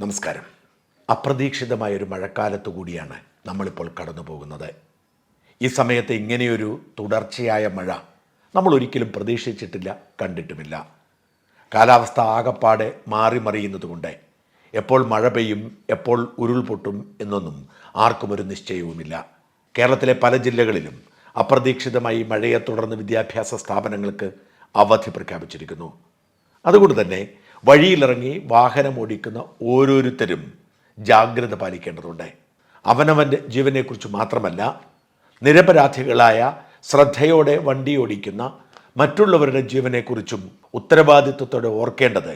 നമസ്കാരം. അപ്രതീക്ഷിതമായ ഒരു മഴക്കാലത്തു കൂടിയാണ് നമ്മളിപ്പോൾ കടന്നു പോകുന്നത് ഈ സമയത്ത് ഇങ്ങനെയൊരു തുടർച്ചയായ മഴ നമ്മൾ ഒരിക്കലും പ്രതീക്ഷിച്ചിട്ടില്ല കണ്ടിട്ടുമില്ല. കാലാവസ്ഥ ആകപ്പാടെ മാറി മറിയുന്നതുകൊണ്ട് എപ്പോൾ മഴ പെയ്യും എപ്പോൾ ഉരുൾപൊട്ടും എന്നൊന്നും ആർക്കും ഒരു നിശ്ചയവുമില്ല. കേരളത്തിലെ പല ജില്ലകളിലും അപ്രതീക്ഷിതമായി മഴയെ തുടർന്ന് വിദ്യാഭ്യാസ സ്ഥാപനങ്ങൾക്ക് അവധി പ്രഖ്യാപിച്ചിരിക്കുന്നു. അതുകൊണ്ട് തന്നെ വഴിയിലിറങ്ങി വാഹനം ഓടിക്കുന്ന ഓരോരുത്തരും ജാഗ്രത പാലിക്കേണ്ടതുണ്ട്. അവനവന്റെ ജീവനെക്കുറിച്ച് മാത്രമല്ല നിരപരാധികളായ ശ്രദ്ധയോടെ വണ്ടി ഓടിക്കുന്ന മറ്റുള്ളവരുടെ ജീവനെക്കുറിച്ചും ഉത്തരവാദിത്വത്തോടെ ഓർക്കേണ്ടത്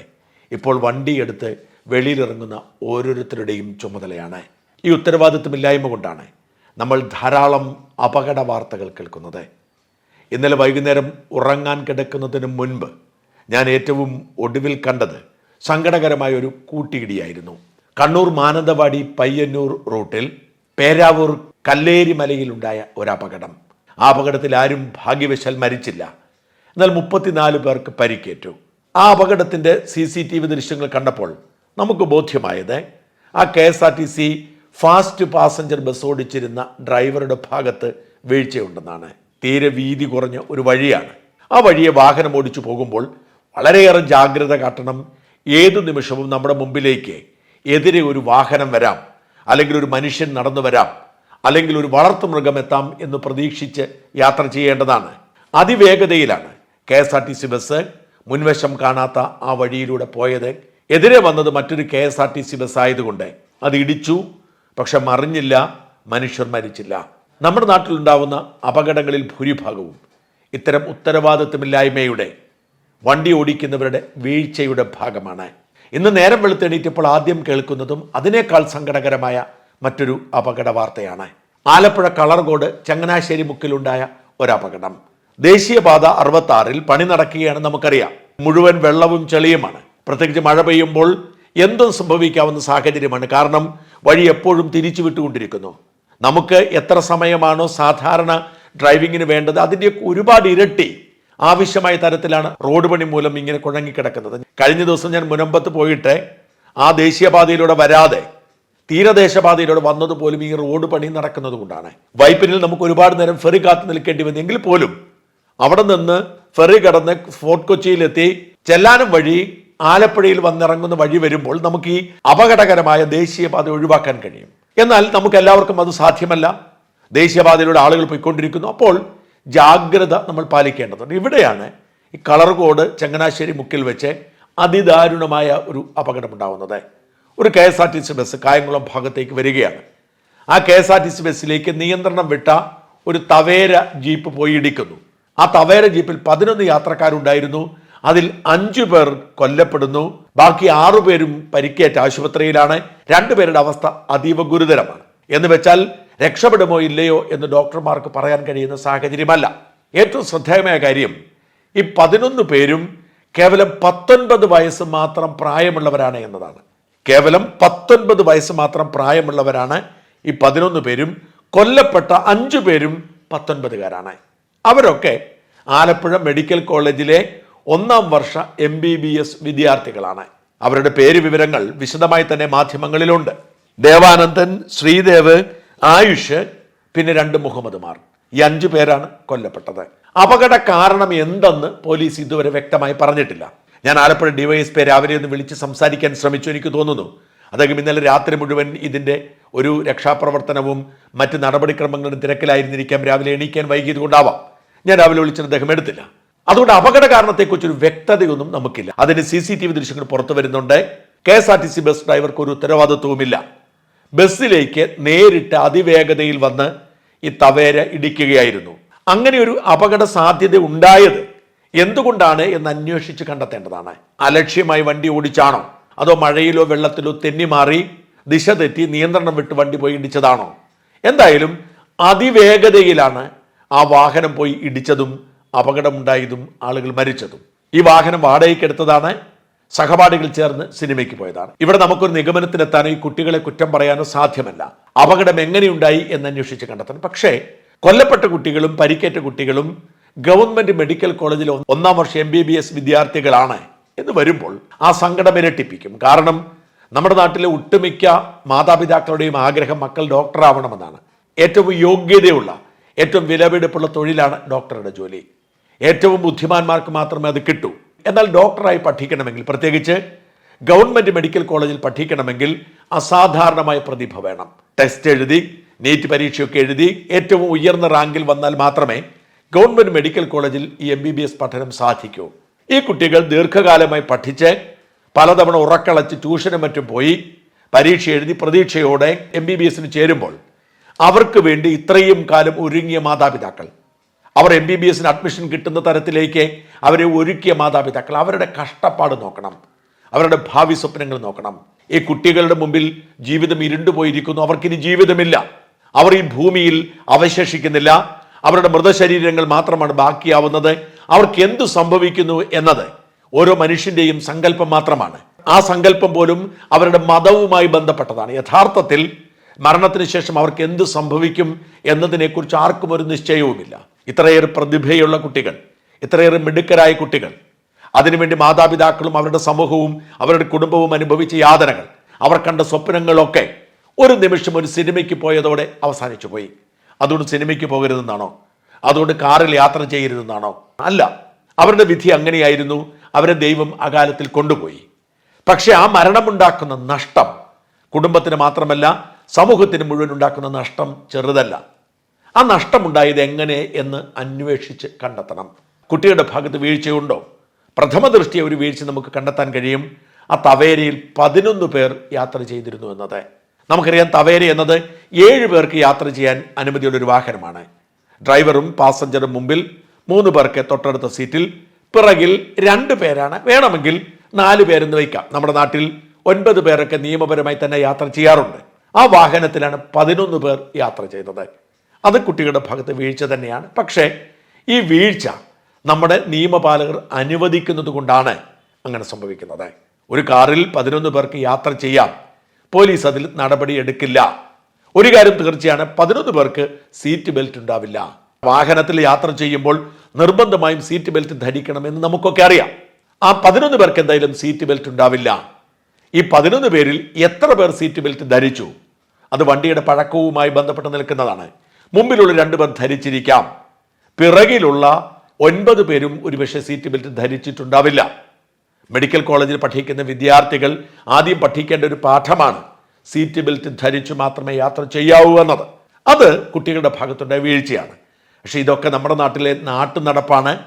ഇപ്പോൾ വണ്ടിയെടുത്ത് വെളിയിലിറങ്ങുന്ന ഓരോരുത്തരുടെയും ചുമതലയാണ്. ഈ ഉത്തരവാദിത്വമില്ലായ്മ കൊണ്ടാണ് നമ്മൾ ധാരാളം അപകട വാർത്തകൾ കേൾക്കുന്നത്. ഇന്നലെ വൈകുന്നേരം ഉറങ്ങാൻ കിടക്കുന്നതിന് മുൻപ് ഞാൻ ഏറ്റവും ഒടുവിൽ കണ്ടത് സങ്കടകരമായ ഒരു കൂട്ടിയിടിയായിരുന്നു. കണ്ണൂർ മാനന്തവാടി പയ്യന്നൂർ റൂട്ടിൽ പേരാവൂർ കല്ലേരി മലയിലുണ്ടായ ഒരു അപകടം. ആ അപകടത്തിൽ ആരും ഭാഗ്യവശാൽ മരിച്ചില്ല. എന്നാൽ മുപ്പത്തിനാല് പേർക്ക് പരിക്കേറ്റു. ആ അപകടത്തിന്റെ സി സി ടി വി ദൃശ്യങ്ങൾ കണ്ടപ്പോൾ നമുക്ക് ബോധ്യമായത് ആ K S R T C fast passenger bus ഓടിച്ചിരുന്ന ഡ്രൈവറുടെ ഭാഗത്ത് വീഴ്ചയുണ്ടെന്നാണ്. തീരെ വീതി കുറഞ്ഞ ഒരു വഴിയാണ്. ആ വഴിയെ വാഹനം ഓടിച്ചു പോകുമ്പോൾ വളരെയേറെ ജാഗ്രത കാട്ടണം. ഏതു നിമിഷവും നമ്മുടെ മുമ്പിലേക്ക് എതിരെ ഒരു വാഹനം വരാം. അല്ലെങ്കിൽ ഒരു മനുഷ്യൻ നടന്നു വരാം. അല്ലെങ്കിൽ ഒരു വളർത്തുമൃഗം എത്താം എന്ന് പ്രതീക്ഷിച്ച് യാത്ര ചെയ്യേണ്ടതാണ്. അതിവേഗതയിലാണ് K S R T C bus മുൻവശം കാണാത്ത ആ വഴിയിലൂടെ പോയത്. എതിരെ വന്നത് മറ്റൊരു K S R T C bus ആയതുകൊണ്ട് അത് ഇടിച്ചു. പക്ഷെ മറിഞ്ഞില്ല മനുഷ്യർ മരിച്ചില്ല. നമ്മുടെ നാട്ടിലുണ്ടാവുന്ന അപകടങ്ങളിൽ ഭൂരിഭാഗവും ഇത്തരം ഉത്തരവാദിത്വമില്ലായ്മയുടെ വണ്ടി ഓടിക്കുന്നവരുടെ വീഴ്ചയുടെ ഭാഗമാണ്. ഇന്ന് നേരം വെളുത്തെണീറ്റപ്പോൾ ആദ്യം കേൾക്കുന്നതും അതിനേക്കാൾ സങ്കടകരമായ മറ്റൊരു അപകട വാർത്തയാണ് ആലപ്പുഴ കളർകോട് ചങ്ങനാശ്ശേരി മുക്കിലുണ്ടായ ഒരപകടം. ദേശീയപാത അറുപത്താറിൽ പണി നടക്കുകയാണ് നമുക്കറിയാം. മുഴുവൻ വെള്ളവും ചെളിയുമാണ്. പ്രത്യേകിച്ച് മഴ പെയ്യുമ്പോൾ എന്തും സംഭവിക്കാവുന്ന സാഹചര്യമാണ്. കാരണം വഴി എപ്പോഴും തിരിച്ചു വിട്ടുകൊണ്ടിരിക്കുന്നു. നമുക്ക് എത്ര സമയമാണോ സാധാരണ ഡ്രൈവിങ്ങിന് വേണ്ടത് അതിന്റെ ഒരുപാട് ഇരട്ടി ആവശ്യമായ തരത്തിലാണ് റോഡ് പണി മൂലം ഇങ്ങനെ കുഴങ്ങിക്കിടക്കുന്നത്. കഴിഞ്ഞ ദിവസം ഞാൻ മുനമ്പത്ത് പോയിട്ട് ആ ദേശീയപാതയിലൂടെ വരാതെ തീരദേശപാതയിലൂടെ വന്നതുപോലും ഈ റോഡ് പണി നടക്കുന്നത് കൊണ്ടാണ്. വൈപ്പിനിൽ നമുക്ക് ഒരുപാട് നേരം ഫെറി കാത്തു നിൽക്കേണ്ടി വന്നെങ്കിൽ പോലും അവിടെ നിന്ന് ഫെറി കടന്ന് ഫോർട്ട് കൊച്ചിയിലെത്തി ചെല്ലാനം വഴി ആലപ്പുഴയിൽ വന്നിറങ്ങുന്ന വഴി വരുമ്പോൾ നമുക്ക് ഈ അപകടകരമായ ദേശീയപാത ഒഴിവാക്കാൻ കഴിയും. എന്നാൽ നമുക്ക് എല്ലാവർക്കും അത് സാധ്യമല്ല. ദേശീയപാതയിലൂടെ ആളുകൾ പോയിക്കൊണ്ടിരിക്കുന്നു. അപ്പോൾ ജാഗ്രത നമ്മൾ പാലിക്കേണ്ടതുണ്ട്. ഇവിടെയാണ് ഈ കളർ കോഡ് ചങ്ങനാശ്ശേരി മുക്കിൽ വെച്ച് അതിദാരുണമായ ഒരു അപകടമുണ്ടാവുന്നത്. ഒരു K S R T C bus Kayamkulam ഭാഗത്തേക്ക് വരികയാണ്. ആ K S R T C ബസ്സിലേക്ക് നിയന്ത്രണം വിട്ട ഒരു തവേര ജീപ്പ് പോയി ഇടിക്കുന്നു. ആ തവേര ജീപ്പിൽ പതിനൊന്ന് യാത്രക്കാരുണ്ടായിരുന്നു. അതിൽ അഞ്ചു പേർ കൊല്ലപ്പെടുന്നു. ബാക്കി ആറു പേരും പരിക്കേറ്റ ആശുപത്രിയിലാണ്. രണ്ടുപേരുടെ അവസ്ഥ അതീവ ഗുരുതരമാണ്. എന്ന് വെച്ചാൽ രക്ഷപ്പെടുമോ ഇല്ലയോ എന്ന് ഡോക്ടർമാർക്ക് പറയാൻ കഴിയുന്ന സാഹചര്യമല്ല. ഏറ്റവും ശ്രദ്ധേയമായ കാര്യം ഈ പതിനൊന്ന് പേരും കേവലം പത്തൊൻപത് വയസ്സ് മാത്രം പ്രായമുള്ളവരാണ് എന്നതാണ്. കേവലം പത്തൊൻപത് വയസ്സ് മാത്രം പ്രായമുള്ളവരാണ് ഈ പതിനൊന്ന് പേരും. കൊല്ലപ്പെട്ട അഞ്ചു പേരും പത്തൊൻപതുകാരാണ്. അവരൊക്കെ ആലപ്പുഴ മെഡിക്കൽ കോളേജിലെ ഒന്നാം വർഷ എം ബി ബി എസ് വിദ്യാർത്ഥികളാണ്. അവരുടെ പേര് വിവരങ്ങൾ വിശദമായി തന്നെ മാധ്യമങ്ങളിലുണ്ട്. ദേവാനന്ദൻ ശ്രീദേവ് ആയുഷ് പിന്നെ രണ്ട് മുഹമ്മദ്മാർ. ഈ അഞ്ചു പേരാണ് കൊല്ലപ്പെട്ടത്. അപകട കാരണം എന്തെന്ന് പോലീസ് ഇതുവരെ വ്യക്തമായി പറഞ്ഞിട്ടില്ല. ഞാൻ ആലപ്പുഴ ഡിവൈഎസ്പി രാവിലെ ഒന്ന് വിളിച്ച് സംസാരിക്കാൻ ശ്രമിച്ചു എനിക്ക് തോന്നുന്നു. അദ്ദേഹം ഇന്നലെ രാത്രി മുഴുവൻ ഇതിന്റെ ഒരു രക്ഷാപ്രവർത്തനവും മറ്റ് നടപടിക്രമങ്ങളും തിരക്കിലായിരുന്നിരിക്കാം. രാവിലെ എണീക്കാൻ വൈകിയത് കൊണ്ടാവാം ഞാൻ രാവിലെ വിളിച്ചിട്ട് അദ്ദേഹം എടുത്തില്ല. അതുകൊണ്ട് അപകട കാരണത്തെക്കുറിച്ചൊരു വ്യക്തതയൊന്നും നമുക്കില്ല. അതിന് സി സി ടി വി ദൃശ്യങ്ങൾ പുറത്തു വരുന്നുണ്ട്. K S R T C bus ഡ്രൈവർക്ക് ഒരു ഉത്തരവാദിത്വവുമില്ല. ബസ്സിലേക്ക് നേരിട്ട് അതിവേഗതയിൽ വന്ന് ഈ തവേര ഇടിക്കുകയായിരുന്നു. അങ്ങനെ ഒരു അപകട സാധ്യത ഉണ്ടായത് എന്തുകൊണ്ടാണ് എന്ന് അന്വേഷിച്ച് കണ്ടെത്തേണ്ടതാണ്. അലക്ഷ്യമായി വണ്ടി ഓടിച്ചാണോ? അതോ മഴയിലോ വെള്ളത്തിലോ തെന്നിമാറി ദിശ തെറ്റി നിയന്ത്രണം വിട്ട് വണ്ടി പോയി ഇടിച്ചതാണോ? എന്തായാലും അതിവേഗതയിലാണ് ആ വാഹനം പോയി ഇടിച്ചതും അപകടമുണ്ടായതും ആളുകൾ മരിച്ചതും. ഈ വാഹനം വാടകയ്ക്കെടുത്തതാണ് സഹപാഠികൾ ചേർന്ന് സിനിമയ്ക്ക് പോയതാണ്. ഇവിടെ നമുക്കൊരു നിഗമനത്തിലെത്താനോ ഈ കുട്ടികളെ കുറ്റം പറയാനോ സാധ്യമല്ല. അപകടം എങ്ങനെയുണ്ടായി എന്ന് അന്വേഷിച്ച് കണ്ടെത്തണം. പക്ഷേ കൊല്ലപ്പെട്ട കുട്ടികളും പരിക്കേറ്റ കുട്ടികളും ഗവൺമെന്റ് മെഡിക്കൽ കോളേജിലെ ഒന്നാം വർഷ എം ബി ബി എസ് വിദ്യാർത്ഥികളാണ് എന്ന് വരുമ്പോൾ ആ സങ്കടം ഇരട്ടിപ്പിക്കും. കാരണം നമ്മുടെ നാട്ടിലെ ഒട്ടുമിക്ക മാതാപിതാക്കളുടെയും ആഗ്രഹം മക്കൾ ഡോക്ടറാവണമെന്നാണ്. ഏറ്റവും യോഗ്യതയുള്ള ഏറ്റവും വിലപിടിപ്പുള്ള തൊഴിലാണ് ഡോക്ടറുടെ ജോലി. ഏറ്റവും ബുദ്ധിമാന്മാർക്ക് മാത്രമേ അത് കിട്ടൂ. എന്നാൽ ഡോക്ടറായി പഠിക്കണമെങ്കിൽ പ്രത്യേകിച്ച് ഗവൺമെന്റ് മെഡിക്കൽ കോളേജിൽ പഠിക്കണമെങ്കിൽ അസാധാരണമായ പ്രതിഭ വേണം. ടെസ്റ്റ് എഴുതി നീറ്റ് പരീക്ഷയൊക്കെ എഴുതി ഏറ്റവും ഉയർന്ന റാങ്കിൽ വന്നാൽ മാത്രമേ ഗവൺമെന്റ് മെഡിക്കൽ കോളേജിൽ ഈ എം ബി ബി എസ് പഠനം സാധിക്കൂ. ഈ കുട്ടികൾ ദീർഘകാലമായി പഠിച്ച് പലതവണ ഉറക്കളച്ച് ട്യൂഷനും മറ്റും പോയി പരീക്ഷ എഴുതി പ്രതീക്ഷയോടെ എം ബി ബി എസിന് ചേരുമ്പോൾ അവർക്ക് വേണ്ടി ഇത്രയും കാലം ഒരുങ്ങിയ മാതാപിതാക്കൾ അവർ എം ബി ബി എസിന് അഡ്മിഷൻ കിട്ടുന്ന തരത്തിലേക്ക് അവരെ ഒരുക്കിയ മാതാപിതാക്കൾ അവരുടെ കഷ്ടപ്പാട് നോക്കണം അവരുടെ ഭാവി സ്വപ്നങ്ങൾ നോക്കണം. ഈ കുട്ടികളുടെ മുമ്പിൽ ജീവിതം ഇരുണ്ടുപോയിരിക്കുന്നു അവർക്കിനി ജീവിതമില്ല. അവർ ഈ ഭൂമിയിൽ അവശേഷിക്കുന്നില്ല. അവരുടെ മൃതശരീരങ്ങൾ മാത്രമാണ് ബാക്കിയാവുന്നത്. അവർക്ക് എന്തു സംഭവിക്കുന്നു എന്നത് ഓരോ മനുഷ്യന്റെയും സങ്കല്പം മാത്രമാണ്. ആ സങ്കല്പം പോലും അവരുടെ മതവുമായി ബന്ധപ്പെട്ടതാണ്. യഥാർത്ഥത്തിൽ മരണത്തിന് ശേഷം അവർക്ക് എന്ത് സംഭവിക്കും എന്നതിനെക്കുറിച്ച് ആർക്കും ഒരു നിശ്ചയവുമില്ല. ഇത്രയേറെ പ്രതിഭയുള്ള കുട്ടികൾ ഇത്രയേറെ മിടുക്കരായ കുട്ടികൾ. അതിനുവേണ്ടി മാതാപിതാക്കളും അവരുടെ സമൂഹവും അവരുടെ കുടുംബവും അനുഭവിച്ച യാതനകൾ അവർ കണ്ട സ്വപ്നങ്ങളൊക്കെ ഒരു നിമിഷം ഒരു സിനിമയ്ക്ക് പോയതോടെ അവസാനിച്ചു പോയി. അതുകൊണ്ട് സിനിമയ്ക്ക് പോകരുതെന്നാണോ? അതുകൊണ്ട് കാറിൽ യാത്ര ചെയ്യരുതെന്നാണോ? അല്ല അവരുടെ വിധി അങ്ങനെയായിരുന്നു. അവരെ ദൈവം അകാലത്തിൽ കൊണ്ടുപോയി. പക്ഷെ ആ മരണമുണ്ടാക്കുന്ന നഷ്ടം കുടുംബത്തിന് മാത്രമല്ല സമൂഹത്തിന് മുഴുവൻ ഉണ്ടാക്കുന്ന നഷ്ടം ചെറുതല്ല. ആ നഷ്ടമുണ്ടായത് എങ്ങനെ എന്ന് അന്വേഷിച്ച് കണ്ടെത്തണം. കുട്ടിയുടെ ഭാഗത്ത് വീഴ്ചയുണ്ടോ? പ്രഥമ ദൃഷ്ടിയെ ഒരു വീഴ്ച നമുക്ക് കണ്ടെത്താൻ കഴിയും. ആ തവേരയിൽ പതിനൊന്ന് പേർ യാത്ര ചെയ്തിരുന്നു എന്നത്. നമുക്കറിയാം തവേര എന്നത് ഏഴ് പേർക്ക് യാത്ര ചെയ്യാൻ അനുമതിയുള്ള ഒരു വാഹനമാണ്. ഡ്രൈവറും പാസഞ്ചറും മുമ്പിൽ മൂന്ന് പേർക്ക് തൊട്ടടുത്ത സീറ്റിൽ പിറകിൽ രണ്ട് പേരാണ് വേണമെങ്കിൽ നാല് പേരെന്ന് വയ്ക്കാം. നമ്മുടെ നാട്ടിൽ ഒൻപത് പേരൊക്കെ നിയമപരമായി തന്നെ യാത്ര ചെയ്യാറുണ്ട്. ആ വാഹനത്തിലാണ് പതിനൊന്ന് പേർ യാത്ര ചെയ്തത്. അത് കുട്ടികളുടെ ഭാഗത്ത് വീഴ്ച തന്നെയാണ്. പക്ഷേ ഈ വീഴ്ച നമ്മുടെ നിയമപാലകർ അനുവദിക്കുന്നത് കൊണ്ടാണ് അങ്ങനെ സംഭവിക്കുന്നത്. ഒരു കാറിൽ പതിനൊന്ന് പേർക്ക് യാത്ര ചെയ്യാം. പോലീസ് അതിൽ നടപടി എടുക്കില്ല. ഒരു കാര്യം തീർച്ചയാണ് പതിനൊന്ന് പേർക്ക് സീറ്റ് ബെൽറ്റ് ഉണ്ടാവില്ല. വാഹനത്തിൽ യാത്ര ചെയ്യുമ്പോൾ നിർബന്ധമായും സീറ്റ് ബെൽറ്റ് ധരിക്കണമെന്ന് നമുക്കൊക്കെ അറിയാം. ആ പതിനൊന്ന് പേർക്ക് എന്തായാലും സീറ്റ് ബെൽറ്റ് ഉണ്ടാവില്ല. ഈ പതിനൊന്ന് പേരിൽ എത്ര പേർ സീറ്റ് ബെൽറ്റ് ധരിച്ചു? അത് വണ്ടിയുടെ പഴക്കവുമായി ബന്ധപ്പെട്ട് നിൽക്കുന്നതാണ്. മുമ്പിലുള്ള രണ്ട് പേർ ധരിച്ചിരിക്കാം. പിറകിലുള്ള ഒൻപത് പേരും ഒരുപക്ഷെ സീറ്റ് ബെൽറ്റ് ധരിച്ചിട്ടുണ്ടാവില്ല. മെഡിക്കൽ കോളേജിൽ പഠിക്കുന്ന വിദ്യാർത്ഥികൾ ആദ്യം പഠിക്കേണ്ട ഒരു പാഠമാണ് സീറ്റ് ബെൽറ്റ് ധരിച്ചു മാത്രമേ യാത്ര ചെയ്യാവൂ എന്നത്. അത് കുട്ടികളുടെ ഭാഗത്തുണ്ടായ വീഴ്ചയാണ്. പക്ഷേ ഇതൊക്കെ നമ്മുടെ നാട്ടിലെ നാട്ടു നടപ്പാണ്.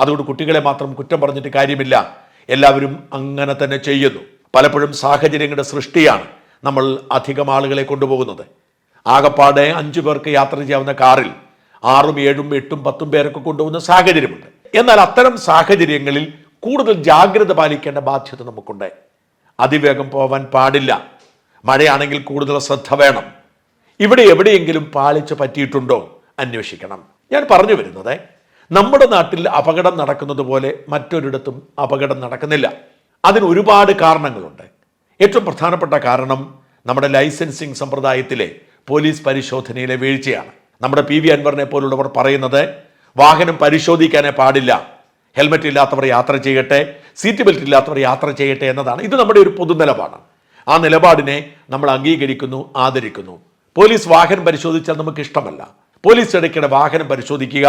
അതുകൊണ്ട് കുട്ടികളെ മാത്രം കുറ്റം പറഞ്ഞിട്ട് കാര്യമില്ല. എല്ലാവരും അങ്ങനെ തന്നെ ചെയ്യുന്നു. പലപ്പോഴും സാഹചര്യങ്ങളുടെ സൃഷ്ടിയാണ് നമ്മൾ അധികം ആളുകളെ കൊണ്ടുപോകുന്നത്. ആകപ്പാടെ അഞ്ചു പേർക്ക് യാത്ര ചെയ്യാവുന്ന കാറിൽ ആറും ഏഴും എട്ടും പത്തും പേരൊക്കെ കൊണ്ടുപോകുന്ന സാഹചര്യമുണ്ട്. എന്നാൽ അത്തരം സാഹചര്യങ്ങളിൽ കൂടുതൽ ജാഗ്രത പാലിക്കേണ്ട ബാധ്യത നമുക്കുണ്ട്. അതിവേഗം പോവാൻ പാടില്ല. മഴയാണെങ്കിൽ കൂടുതൽ ശ്രദ്ധ വേണം. ഇവിടെ എവിടെയെങ്കിലും പാളിച്ച പറ്റിയിട്ടുണ്ടോ? അന്വേഷിക്കണം. ഞാൻ പറഞ്ഞു വരുന്നത് നമ്മുടെ നാട്ടിൽ അപകടം നടക്കുന്നത് പോലെ മറ്റൊരിടത്തും അപകടം നടക്കുന്നില്ല. അതിന് ഒരുപാട് കാരണങ്ങളുണ്ട്. ഏറ്റവും പ്രധാനപ്പെട്ട കാരണം നമ്മുടെ ലൈസൻസിങ് സമ്പ്രദായത്തിലെ പോലീസ് പരിശോധനയിലെ വീഴ്ചയാണ്. നമ്മുടെ പി വി അൻവറിനെ പോലുള്ളവർ പറയുന്നത് വാഹനം പരിശോധിക്കാനേ പാടില്ല. ഹെൽമറ്റ് ഇല്ലാത്തവർ യാത്ര ചെയ്യട്ടെ സീറ്റ് ബെൽറ്റ് ഇല്ലാത്തവർ യാത്ര ചെയ്യട്ടെ എന്നതാണ്. ഇത് നമ്മുടെ ഒരു പൊതു നിലപാടാണ് ആ നിലപാടിനെ നമ്മൾ അംഗീകരിക്കുന്നു ആദരിക്കുന്നു. പോലീസ് വാഹനം പരിശോധിച്ചാൽ നമുക്ക് ഇഷ്ടമല്ല. പോലീസ് ഇടയ്ക്കിടെ വാഹനം പരിശോധിക്കുക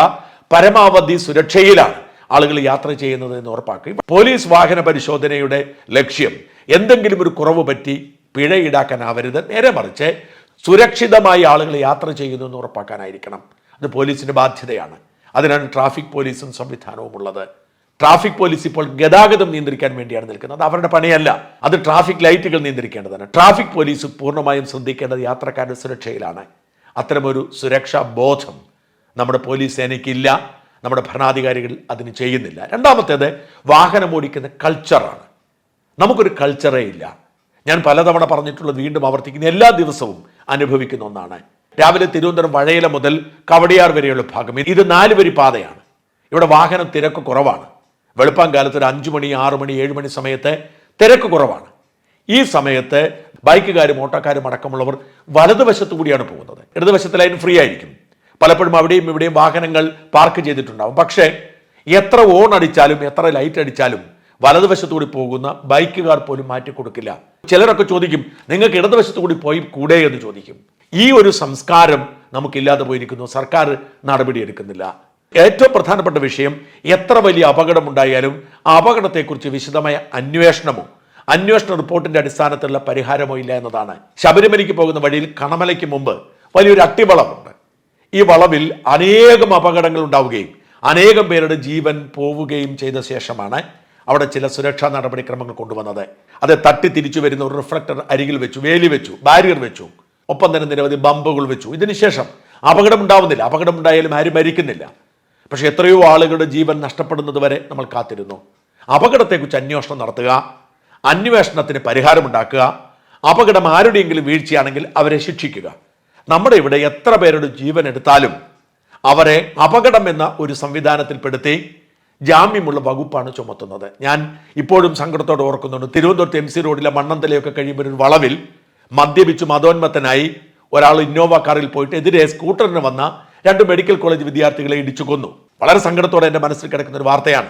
പരമാവധി സുരക്ഷയിലാണ് ആളുകൾ യാത്ര ചെയ്യുന്നത് എന്ന് ഉറപ്പാക്കുക. പോലീസ് വാഹന പരിശോധനയുടെ ലക്ഷ്യം എന്തെങ്കിലും ഒരു കുറവ് പറ്റി പിഴ ഈടാക്കാനാവരുത്. നേരെ മറിച്ച് സുരക്ഷിതമായി ആളുകൾ യാത്ര ചെയ്യുന്നു എന്ന് ഉറപ്പാക്കാനായിരിക്കണം. അത് പോലീസിന്റെ ബാധ്യതയാണ്. അതിനാണ് ട്രാഫിക് പോലീസും സംവിധാനവും ഉള്ളത്. ട്രാഫിക് പോലീസ് ഇപ്പോൾ ഗതാഗതം നിയന്ത്രിക്കാൻ വേണ്ടിയാണ് നിൽക്കുന്നത്. അത് അവരുടെ പണിയല്ല. അത് ട്രാഫിക് ലൈറ്റുകൾ നിയന്ത്രിക്കേണ്ടതാണ്. ട്രാഫിക് പോലീസ് പൂർണമായും ശ്രദ്ധിക്കേണ്ടത് യാത്രക്കാരുടെ സുരക്ഷയിലാണ്. അത്തരമൊരു സുരക്ഷാ ബോധം നമ്മുടെ പോലീസ് സേനയ്ക്കില്ല. നമ്മുടെ ഭരണാധികാരികൾ അതിന് ചെയ്യുന്നില്ല. രണ്ടാമത്തേത് വാഹനം ഓടിക്കുന്ന കൾച്ചറാണ് നമുക്കൊരു കൾച്ചറേ ഇല്ല. ഞാൻ പലതവണ പറഞ്ഞിട്ടുള്ളത് വീണ്ടും ആവർത്തിക്കുന്ന. എല്ലാ ദിവസവും അനുഭവിക്കുന്ന ഒന്നാണ്. രാവിലെ തിരുവനന്തപുരം വഴയില മുതൽ കവടിയാർ വരെയുള്ള ഭാഗം. ഇത് നാല് വരി പാതയാണ്. ഇവിടെ വാഹനം തിരക്ക് കുറവാണ്. വെളുപ്പാൻ കാലത്ത് ഒരു അഞ്ചു മണി ആറു മണി ഏഴ് മണി സമയത്ത് തിരക്ക് കുറവാണ്. ഈ സമയത്ത് ബൈക്കുകാരും ഓട്ടോക്കാരും അടക്കമുള്ളവർ വലതുവശത്തു കൂടിയാണ് പോകുന്നത്. ഇടതുവശത്ത് ലൈൻ ഫ്രീ ആയിരിക്കും. പലപ്പോഴും അവിടെയും ഇവിടെയും വാഹനങ്ങൾ പാർക്ക് ചെയ്തിട്ടുണ്ടാവും. പക്ഷേ എത്ര ഓൺ അടിച്ചാലും എത്ര ലൈറ്റ് അടിച്ചാലും വലതുവശത്തുകൂടി പോകുന്ന ബൈക്കുകാർ പോലും മാറ്റിക്കൊടുക്കില്ല ചിലരൊക്കെ ചോദിക്കും നിങ്ങൾക്ക് ഇടതുവശത്തു കൂടി പോയി കൂടെ എന്ന് ചോദിക്കും. ഈ ഒരു സംസ്കാരം നമുക്കില്ലാതെ പോയിരിക്കുന്നു. സർക്കാർ നടപടിയെടുക്കുന്നില്ല. ഏറ്റവും പ്രധാനപ്പെട്ട വിഷയം എത്ര വലിയ അപകടമുണ്ടായാലും ആ അപകടത്തെക്കുറിച്ച് വിശദമായ അന്വേഷണമോ അന്വേഷണ റിപ്പോർട്ടിന്റെ അടിസ്ഥാനത്തിലുള്ള പരിഹാരമോ ഇല്ല എന്നതാണ്. ശബരിമലയ്ക്ക് പോകുന്ന വഴിയിൽ കണമലയ്ക്ക് മുമ്പ് വലിയൊരു അട്ടിവളമുണ്ട്. ഈ വളവിൽ അനേകം അപകടങ്ങൾ ഉണ്ടാവുകയും അനേകം പേരുടെ ജീവൻ പോവുകയും ചെയ്ത ശേഷമാണ് അവിടെ ചില സുരക്ഷാ നടപടിക്രമങ്ങൾ കൊണ്ടുവന്നത്. അത് തട്ടി തിരിച്ചു വരുന്ന ഒരു റിഫ്ലക്ടർ അരികിൽ വെച്ചു വേലി വെച്ചു ബാരിയർ വെച്ചു. ഒപ്പം തന്നെ നിരവധി ബമ്പുകൾ വെച്ചു. ഇതിനുശേഷം അപകടം ഉണ്ടാവുന്നില്ല അപകടം ഉണ്ടായാലും ആരും മരിക്കുന്നില്ല. പക്ഷേ എത്രയോ ആളുകളുടെ ജീവൻ നഷ്ടപ്പെടുന്നത് വരെ നമ്മൾ കാത്തിരുന്നു. അപകടത്തെക്കുറിച്ച് അന്വേഷണം നടത്തുക അന്വേഷണത്തിന് പരിഹാരമുണ്ടാക്കുക അപകടം ആരുടെയെങ്കിലും വീഴ്ചയാണെങ്കിൽ അവരെ ശിക്ഷിക്കുക. നമ്മുടെ ഇവിടെ എത്ര പേരുടെ ജീവൻ എടുത്താലും അവരെ അപകടം എന്ന ഒരു സംവിധാനത്തിൽപ്പെടുത്തി ജാമ്യമുള്ള വകുപ്പാണ് ചുമത്തുന്നത്. ഞാൻ ഇപ്പോഴും സങ്കടത്തോടെ ഓർക്കുന്നുണ്ട്. തിരുവനന്തപുരത്ത് എം സി റോഡിലെ മണ്ണന്തലയൊക്കെ കഴിയുമ്പോൾ ഒരു വളവിൽ മദ്യപിച്ച് മതോന്മത്തനായി ഒരാൾ ഇന്നോവ കാറിൽ പോയിട്ട് എതിരെ സ്കൂട്ടറിന് വന്ന രണ്ട് മെഡിക്കൽ കോളേജ് വിദ്യാർത്ഥികളെ ഇടിച്ചു കൊന്നു. വളരെ സങ്കടത്തോടെ എന്റെ മനസ്സിൽ കിടക്കുന്ന ഒരു വാർത്തയാണ്.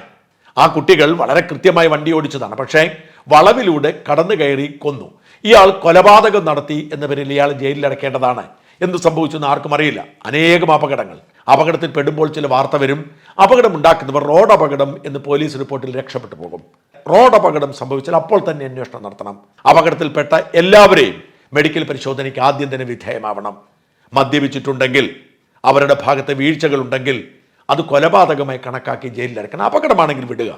ആ കുട്ടികൾ വളരെ കൃത്യമായി വണ്ടി ഓടിച്ചതാണ്. പക്ഷേ വളവിലൂടെ കടന്നു കയറി കൊന്നു. ഇയാൾ കൊലപാതകം നടത്തി എന്ന പേരിൽ ഇയാൾ ജയിലിൽ അടക്കേണ്ടതാണ് എന്ത് സംഭവിച്ചു ആർക്കും അറിയില്ല. അനേകം അപകടങ്ങൾ. അപകടത്തിൽ പെടുമ്പോൾ ചില വാർത്ത വരും. അപകടം ഉണ്ടാക്കുന്നവർ റോഡ് അപകടം എന്ന് പോലീസ് റിപ്പോർട്ടിൽ രക്ഷപ്പെട്ടു പോകും. റോഡ് അപകടം സംഭവിച്ചാൽ അപ്പോൾ തന്നെ അന്വേഷണം നടത്തണം. അപകടത്തിൽപ്പെട്ട എല്ലാവരെയും മെഡിക്കൽ പരിശോധനയ്ക്ക് ആദ്യം തന്നെ വിധേയമാവണം. മദ്യപിച്ചിട്ടുണ്ടെങ്കിൽ അവരുടെ ഭാഗത്തെ വീഴ്ചകളുണ്ടെങ്കിൽ അത് കൊലപാതകമായി കണക്കാക്കി ജയിലിൽ അടക്കണം അപകടമാണെങ്കിൽ വിടുക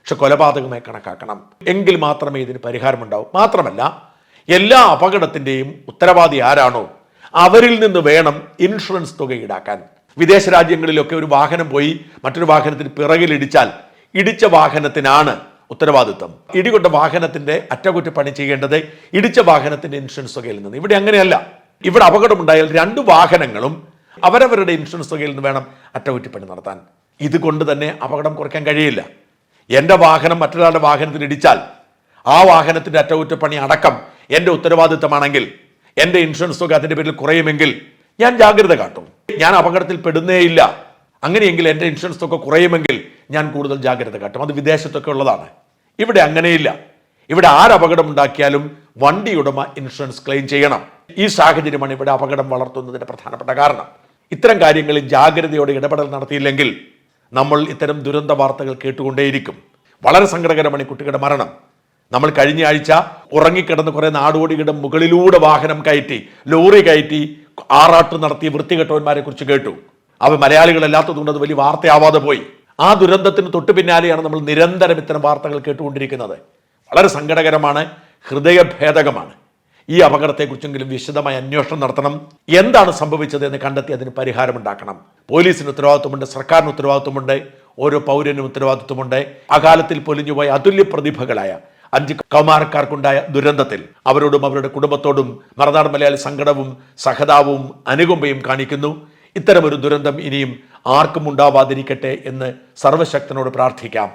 പക്ഷെ കൊലപാതകമായി കണക്കാക്കണം. എങ്കിൽ മാത്രമേ ഇതിന് പരിഹാരമുണ്ടാവൂ. മാത്രമല്ല എല്ലാ അപകടത്തിന്റെയും ഉത്തരവാദി ആരാണോ അവരിൽ നിന്ന് വേണം ഇൻഷുറൻസ് തുക ഈടാക്കാൻ. വിദേശ രാജ്യങ്ങളിലൊക്കെ ഒരു വാഹനം പോയി മറ്റൊരു വാഹനത്തിന് പിറകിലിടിച്ചാൽ ഇടിച്ച വാഹനത്തിനാണ് ഉത്തരവാദിത്വം. ഇടികൊണ്ട വാഹനത്തിന്റെ അറ്റകുറ്റപ്പണി ചെയ്യേണ്ടത് ഇടിച്ച വാഹനത്തിന്റെ ഇൻഷുറൻസ് തുകയിൽ നിന്ന് ഇവിടെ അങ്ങനെയല്ല. ഇവിടെ അപകടമുണ്ടായാൽ രണ്ട് വാഹനങ്ങളും അവരവരുടെ ഇൻഷുറൻസ് തുകയിൽ നിന്ന് വേണം അറ്റകുറ്റപ്പണി നടത്താൻ. ഇതുകൊണ്ട് തന്നെ അപകടം കുറയ്ക്കാൻ കഴിയില്ല. എന്റെ വാഹനം മറ്റൊരാളുടെ വാഹനത്തിൽ ഇടിച്ചാൽ ആ വാഹനത്തിന്റെ അറ്റകുറ്റപ്പണി അടക്കം എന്റെ ഉത്തരവാദിത്തമാണെങ്കിൽ എന്റെ ഇൻഷുറൻസ് തുക അതിന്റെ പേരിൽ കുറയുമെങ്കിൽ ഞാൻ ജാഗ്രത കാട്ടും. ഞാൻ അപകടത്തിൽ പെടുന്നേയില്ല അങ്ങനെയെങ്കിൽ എന്റെ ഇൻഷുറൻസ് ഒക്കെ കുറയുമെങ്കിൽ ഞാൻ കൂടുതൽ ജാഗ്രത കാട്ടും. അത് വിദേശത്തൊക്കെ ഉള്ളതാണ്. ഇവിടെ അങ്ങനെയില്ല. ഇവിടെ ആരപകടം ഉണ്ടാക്കിയാലും വണ്ടി ഉടമ ഇൻഷുറൻസ് ക്ലെയിം ചെയ്യണം. ഈ സാഹചര്യമാണ് ഇവിടെ അപകടം വളർത്തുന്നതിന്റെ പ്രധാനപ്പെട്ട കാരണം. ഇത്തരം കാര്യങ്ങളിൽ ജാഗ്രതയോടെ ഇടപെടൽ നടത്തിയില്ലെങ്കിൽ നമ്മൾ ഇത്തരം ദുരന്ത വാർത്തകൾ കേട്ടുകൊണ്ടേയിരിക്കും. വളരെ സങ്കടകരമാണ് കുട്ടികളുടെ മരണം. നമ്മൾ കഴിഞ്ഞ ആഴ്ച ഉറങ്ങിക്കിടന്ന് കുറേ നാടോടികളുടെ മുകളിലൂടെ വാഹനം കയറ്റി ലോറി കയറ്റി ആറാട്ട് നടത്തിയ വൃത്തികെട്ടവന്മാരെ കുറിച്ച് കേട്ടു. അവ മലയാളികളല്ലാത്തതുകൊണ്ട് അത് വലിയ വാർത്തയാവാതെ പോയി. ആ ദുരന്തത്തിന് തൊട്ടു പിന്നാലെയാണ് നമ്മൾ നിരന്തരം ഇത്തരം വാർത്തകൾ കേട്ടുകൊണ്ടിരിക്കുന്നത്. വളരെ സങ്കടകരമാണ് ഹൃദയഭേദകമാണ്. ഈ അപകടത്തെക്കുറിച്ചെങ്കിലും വിശദമായ അന്വേഷണം നടത്തണം. എന്താണ് സംഭവിച്ചത് എന്ന് കണ്ടെത്തി അതിന് പരിഹാരമുണ്ടാക്കണം പോലീസിന് ഉത്തരവാദിത്വമുണ്ട് സർക്കാരിന് ഉത്തരവാദിത്വമുണ്ട് ഓരോ പൗരനും ഉത്തരവാദിത്വമുണ്ട്. അകാലത്തിൽ പൊലിഞ്ഞുപോയ അതുല്യ പ്രതിഭകളായ അഞ്ച് കൗമാരക്കാർക്കുണ്ടായ ദുരന്തത്തിൽ അവരോടും അവരുടെ കുടുംബത്തോടും മറനാട് മലയാളി സങ്കടവും സഹതാവും അനുകമ്പയും കാണിക്കുന്നു. ഇത്തരമൊരു ദുരന്തം ഇനിയും ആർക്കും ഉണ്ടാവാതിരിക്കട്ടെ എന്ന് സർവശക്തനോട് പ്രാർത്ഥിക്കാം.